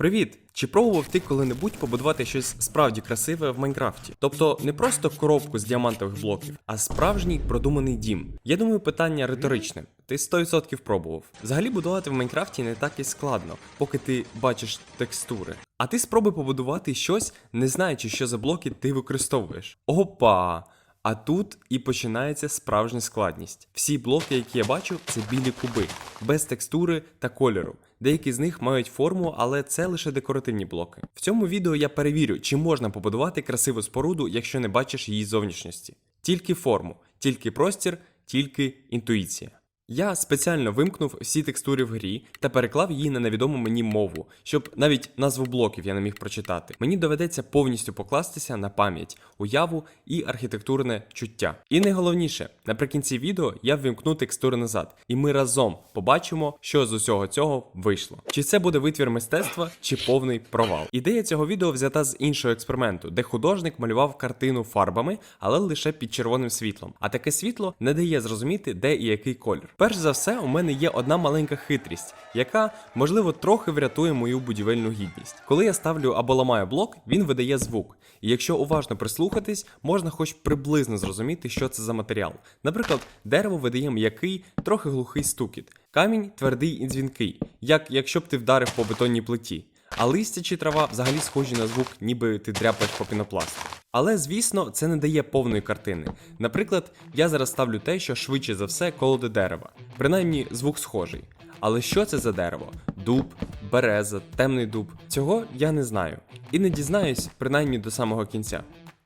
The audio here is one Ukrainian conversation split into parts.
Привіт! Чи пробував ти коли-небудь побудувати щось справді красиве в Майнкрафті? Тобто не просто коробку з діамантових блоків, а справжній продуманий дім. Я думаю, питання риторичне. Ти 100% пробував. Взагалі будувати в Майнкрафті не так і складно, поки ти бачиш текстури. А ти спробуй побудувати щось, не знаючи, що за блоки ти використовуєш. Опа! А тут і починається справжня складність. Всі блоки, які я бачу, це білі куби, без текстури та кольору. Деякі з них мають форму, але це лише декоративні блоки. В цьому відео я перевірю, чи можна побудувати красиву споруду, якщо не бачиш її зовнішності. Тільки форму, тільки простір, тільки інтуїція. Я спеціально вимкнув всі текстури в грі та переклав її на невідому мені мову, щоб навіть назву блоків я не міг прочитати. Мені доведеться повністю покластися на пам'ять, уяву і архітектурне чуття. І найголовніше, наприкінці відео я ввімкну текстури назад, і ми разом побачимо, що з усього цього вийшло. Чи це буде витвір мистецтва, чи повний провал. Ідея цього відео взята з іншого експерименту, де художник малював картину фарбами, але лише під червоним світлом. А таке світло не дає зрозуміти, де і який колір. Перш за все, у мене є одна маленька хитрість, яка, можливо, трохи врятує мою будівельну гідність. Коли я ставлю або ламаю блок, він видає звук. І якщо уважно прислухатись, можна хоч приблизно зрозуміти, що це за матеріал. Наприклад, дерево видає м'який, трохи глухий стукіт, камінь твердий і дзвінкий, як якщо б ти вдарив по бетонній плиті. А листя чи трава взагалі схожі на звук, ніби ти дряпаєш по пінопласту. Але звісно, це не дає повної картини. Наприклад, я зараз ставлю те, що швидше за все колоди дерева. Принаймні, звук схожий. Але що це за дерево? Дуб, береза, темний дуб. Цього я не знаю. І не дізнаюсь, принаймні до самого кінця.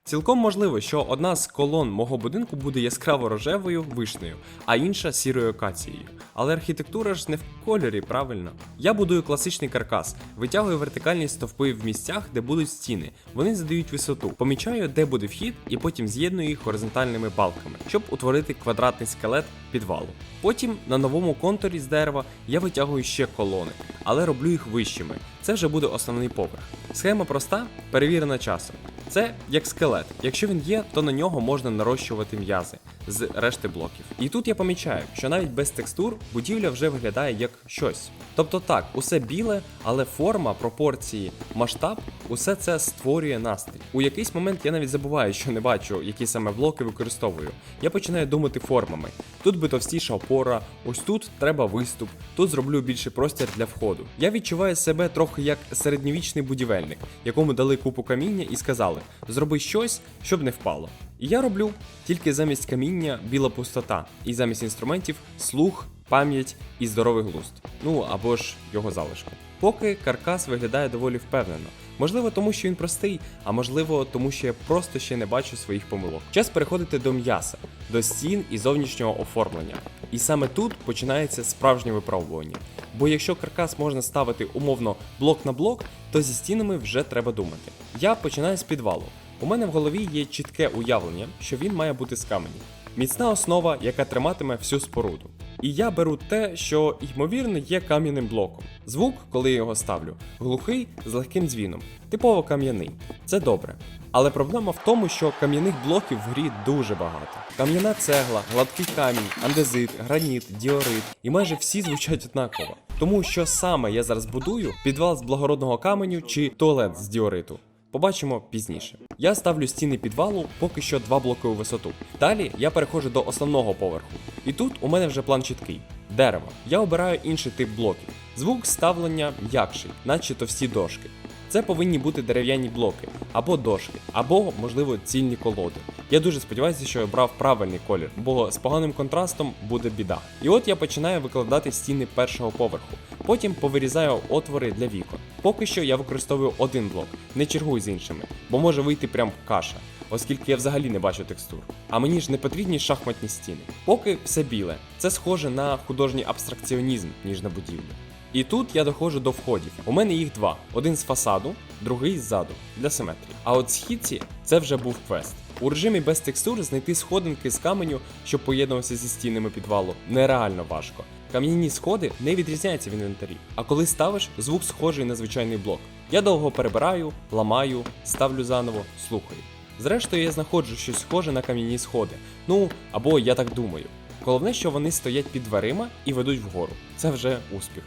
Цілком можливо, що одна з колон мого будинку буде яскраво рожевою вишнею, а інша сірою акацією. Але архітектура ж не в кольорі, правильно. Я будую класичний каркас, витягую вертикальні стовпи в місцях, де будуть стіни. Вони задають висоту. Помічаю, де буде вхід, і потім з'єдную їх горизонтальними балками, щоб утворити квадратний скелет підвалу. Потім на новому контурі з дерева я витягую ще колони, але роблю їх вищими. Це вже буде основний поверх. Схема проста, перевірена часом. Це як скелет. Якщо він є, то на нього можна нарощувати м'язи з решти блоків. І тут я помічаю, що навіть без текстур будівля вже виглядає як щось. Тобто так, усе біле, але форма, пропорції, масштаб усе це створює настрій. У якийсь момент я навіть забуваю, що не бачу, які саме блоки використовую. Я починаю думати формами. Тут би товстіша опора, ось тут треба виступ, тут зроблю більший простір для входу. Я відчуваю себе трохи як середньовічний будівельник, якому дали купу каміння і сказали: зроби щось, щоб не впало. І я роблю тільки замість каміння біла пустота, і замість інструментів слух, пам'ять і здоровий глузд. Ну або ж його залишки. Поки каркас виглядає доволі впевнено. Можливо, тому що він простий, а можливо, тому що я просто ще не бачу своїх помилок. Час переходити до м'яса, до стін і зовнішнього оформлення. І саме тут починається справжнє випробування. Бо якщо каркас можна ставити умовно блок на блок, то зі стінами вже треба думати. Я починаю з підвалу. У мене в голові є чітке уявлення, що він має бути з каменю. Міцна основа, яка триматиме всю споруду. І я беру те, що ймовірно є кам'яним блоком. Звук, коли я його ставлю, глухий з легким дзвіном, типово кам'яний. Це добре. Але проблема в тому, що кам'яних блоків в грі дуже багато. Кам'яна цегла, гладкий камінь, андезит, граніт, діорит, і майже всі звучать однаково. Тому що саме я зараз будую підвал з благородного каменю чи туалет з діориту. Побачимо пізніше. Я ставлю стіни підвалу поки що два блоки у висоту. Далі я переходжу до основного поверху. І тут у мене вже план чіткий. Дерево. Я обираю інший тип блоків. Звук ставлення м'якший, наче товсті дошки. Це повинні бути дерев'яні блоки, або дошки, або, можливо, цільні колоди. Я дуже сподіваюся, що я обрав правильний колір, бо з поганим контрастом буде біда. І от я починаю викладати стіни першого поверху. Потім повирізаю отвори для вікон. Поки що я використовую один блок, не чергуй з іншими, бо може вийти прям каша, оскільки я взагалі не бачу текстур. А мені ж не потрібні шахматні стіни. Поки все біле. Це схоже на художній абстракціонізм, ніж на будівлю. І тут я доходжу до входів. У мене їх два: один з фасаду, другий ззаду для симетрії. А от східці це вже був квест. У режимі без текстур знайти сходинки з каменю, що поєднувався зі стінами підвалу, нереально важко. Кам'яні сходи не відрізняються в інвентарі. А коли ставиш, звук схожий на звичайний блок. Я довго перебираю, ламаю, ставлю заново, слухаю. Зрештою, я знаходжу щось схоже на кам'яні сходи. Ну або я так думаю. Головне, що вони стоять під дверима і ведуть вгору. Це вже успіх.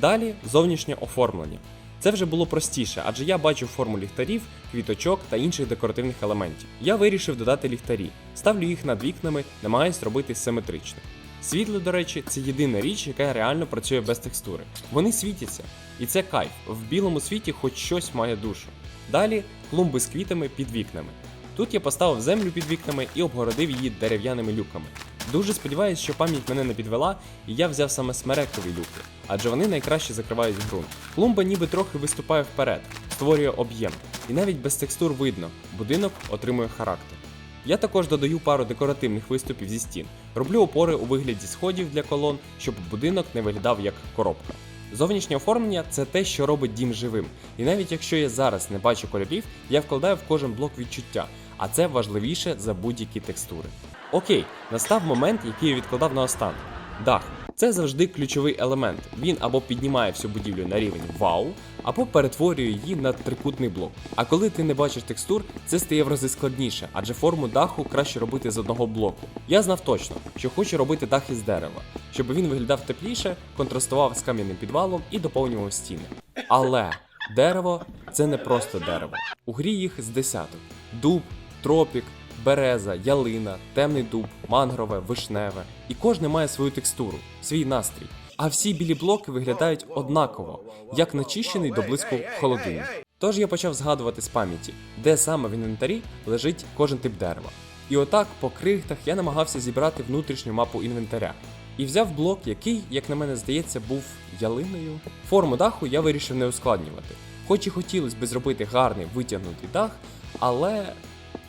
Далі зовнішнє оформлення. Це вже було простіше, адже я бачив форму ліхтарів, квіточок та інших декоративних елементів. Я вирішив додати ліхтарі, ставлю їх над вікнами, намагаюсь робити симетрично. Світло, до речі, це єдина річ, яка реально працює без текстури. Вони світяться, і це кайф. В білому світі хоч щось має душу. Далі клумби з квітами під вікнами. Тут я поставив землю під вікнами і обгородив її дерев'яними люками. Дуже сподіваюся, що пам'ять мене не підвела, і я взяв саме смерекові люки, адже вони найкраще закривають ґрунт. Клумба ніби трохи виступає вперед, створює об'єм, і навіть без текстур видно, будинок отримує характер. Я також додаю пару декоративних виступів зі стін, роблю опори у вигляді сходів для колон, щоб будинок не виглядав як коробка. Зовнішнє оформлення це те, що робить дім живим. І навіть якщо я зараз не бачу кольорів, я вкладаю в кожен блок відчуття, а це важливіше за будь-які текстури. Окей, настав момент, який я відкладав на останок. Дах. Це завжди ключовий елемент. Він або піднімає всю будівлю на рівень вау, або перетворює її на трикутний блок. А коли ти не бачиш текстур, це стає в рази складніше, адже форму даху краще робити з одного блоку. Я знав точно, що хочу робити дах із дерева, щоб він виглядав тепліше, контрастував з кам'яним підвалом і доповнював стіни. Але дерево це не просто дерево. У грі їх з десяток: дуб, тропік, береза, ялина, темний дуб, мангрове, вишневе. І кожне має свою текстуру, свій настрій. А всі білі блоки виглядають однаково, як начищений до блиску холодильник. Тож я почав згадувати з пам'яті, де саме в інвентарі лежить кожен тип дерева. І отак по крихтах я намагався зібрати внутрішню мапу інвентаря. І взяв блок, який, як на мене здається, був ялиною. Форму даху я вирішив не ускладнювати. Хоч і хотілося би зробити гарний витягнутий дах, але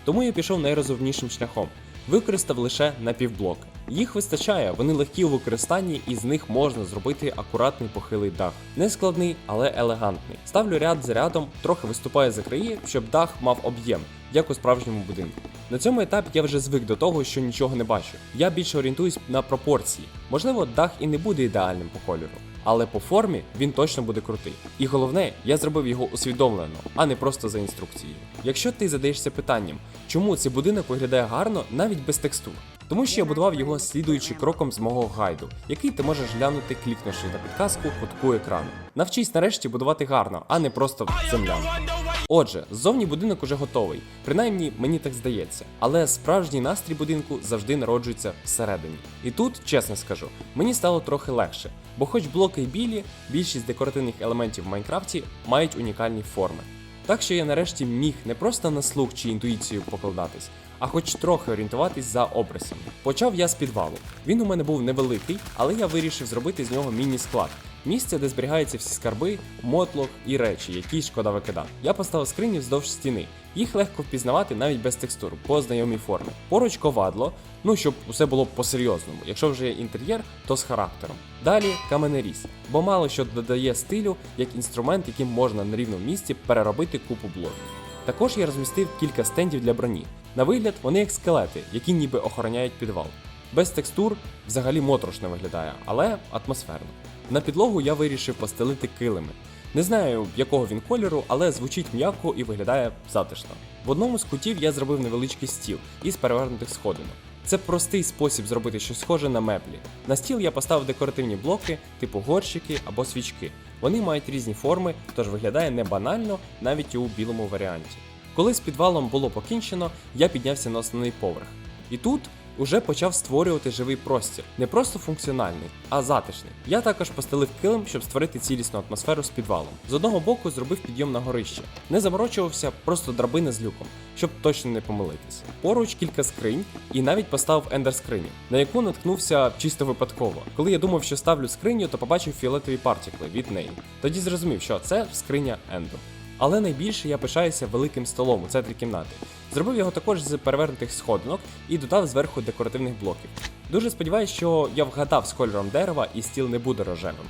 тому я пішов найрозумнішим шляхом. Використав лише напівблоки. Їх вистачає, вони легкі у використанні, і з них можна зробити акуратний похилий дах. Не складний, але елегантний. Ставлю ряд за рядом, трохи виступаю за краї, щоб дах мав об'єм, як у справжньому будинку. На цьому етапі я вже звик до того, що нічого не бачу. Я більше орієнтуюсь на пропорції. Можливо, дах і не буде ідеальним по кольору. Але по формі він точно буде крутий. І головне, я зробив його усвідомлено, а не просто за інструкцією. Якщо ти задаєшся питанням, чому цей будинок виглядає гарно навіть без текстур, тому що я будував його слідуючи кроком з мого гайду, який ти можеш глянути, клікнувши на підказку кутку екрану. Навчись нарешті будувати гарно, а не просто землян. Отже, ззовні будинок уже готовий, принаймні мені так здається. Але справжній настрій будинку завжди народжується всередині. І тут, чесно скажу, мені стало трохи легше, бо хоч блоки й білі, більшість декоративних елементів в Майнкрафті мають унікальні форми. Так що я нарешті міг не просто на слух чи інтуїцію покладатись, а хоч трохи орієнтуватись за образами. Почав я з підвалу. Він у мене був невеликий, але я вирішив зробити з нього міні-склад. Місце, де зберігаються всі скарби, мотлох і речі, які шкода викидати. Я поставив скрині вздовж стіни. Їх легко впізнавати навіть без текстур, по знайомій формі. Поруч ковадло, ну щоб усе було по-серйозному. Якщо вже є інтер'єр, то з характером. Далі каменеріз, бо мало що додає стилю як інструмент, яким можна на рівному місці переробити купу блоків. Також я розмістив кілька стендів для броні. На вигляд вони як скелети, які ніби охороняють підвал. Без текстур взагалі моторошно виглядає, але атмосферно. На підлогу я вирішив постелити килими. Не знаю, якого він кольору, але звучить м'яко і виглядає затишно. В одному з кутів я зробив невеличкий стіл із перевернутих сходинок. Це простий спосіб зробити щось схоже на меблі. На стіл я поставив декоративні блоки, типу горщики або свічки. Вони мають різні форми, тож виглядає не банально навіть у білому варіанті. Коли з підвалом було покінчено, я піднявся на основний поверх. І тут уже почав створювати живий простір, не просто функціональний, а затишний. Я також постелив килим, щоб створити цілісну атмосферу з підвалом. З одного боку зробив підйом на горище, не заморочувався, просто драбина з люком, щоб точно не помилитись. Поруч кілька скринь і навіть поставив ендер скриню, на яку наткнувся чисто випадково. Коли я думав, що ставлю скриню, то побачив фіолетові партікли від неї. Тоді зрозумів, що це скриня Ендо. Але найбільше я пишаюся великим столом у центрі кімнати. Зробив його також з перевернутих сходинок і додав зверху декоративних блоків. Дуже сподіваюся, що я вгадав з кольором дерева і стіл не буде рожевим.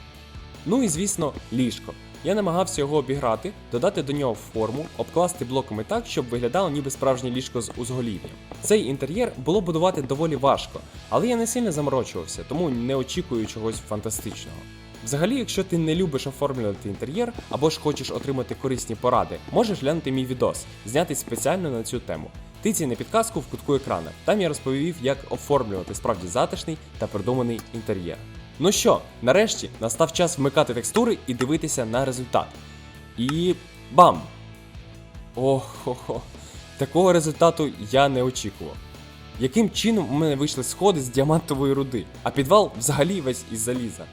Ну і звісно, ліжко. Я намагався його обіграти, додати до нього форму, обкласти блоками так, щоб виглядало ніби справжнє ліжко з узголів'ям. Цей інтер'єр було будувати доволі важко, але я не сильно заморочувався, тому не очікую чогось фантастичного. Взагалі, якщо ти не любиш оформлювати інтер'єр або ж хочеш отримати корисні поради, можеш глянути мій відос, знятий спеціально на цю тему. Тицій на підказку в кутку екрана. Там я розповів, як оформлювати справді затишний та продуманий інтер'єр. Ну що, нарешті настав час вмикати текстури і дивитися на результат. І бам! Охо-хо. Такого результату я не очікував. Яким чином у мене вийшли сходи з діамантової руди, а підвал взагалі весь із заліза.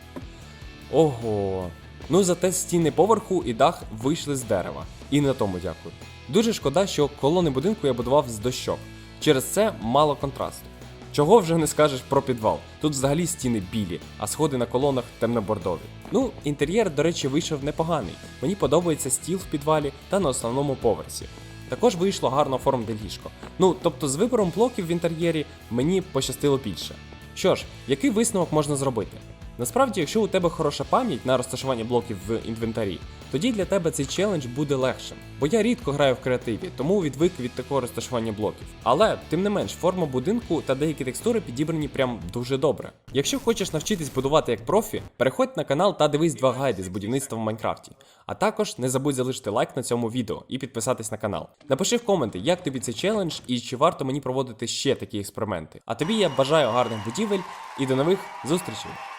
Ого. Ну зате стіни поверху і дах вийшли з дерева. І на тому дякую. Дуже шкода, що колони будинку я будував з дощок. Через це мало контрасту. Чого вже не скажеш про підвал? Тут взагалі стіни білі, а сходи на колонах темно-бордові. Ну, інтер'єр, до речі, вийшов непоганий. Мені подобається стіл в підвалі та на основному поверсі. Також вийшло гарно оформлене ліжко. Ну, тобто з вибором блоків в інтер'єрі мені пощастило більше. Що ж, який висновок можна зробити? Насправді, якщо у тебе хороша пам'ять на розташування блоків в інвентарі, тоді для тебе цей челендж буде легшим. Бо я рідко граю в креативі, тому відвик від такого розташування блоків. Але, тим не менш, форма будинку та деякі текстури підібрані прям дуже добре. Якщо хочеш навчитись будувати як профі, переходь на канал та дивись два гайди з будівництва в Майнкрафті. А також не забудь залишити лайк на цьому відео і підписатись на канал. Напиши в коменти, як тобі цей челендж і чи варто мені проводити ще такі експерименти. А тобі я бажаю гарних будівель і до нових зустрічей!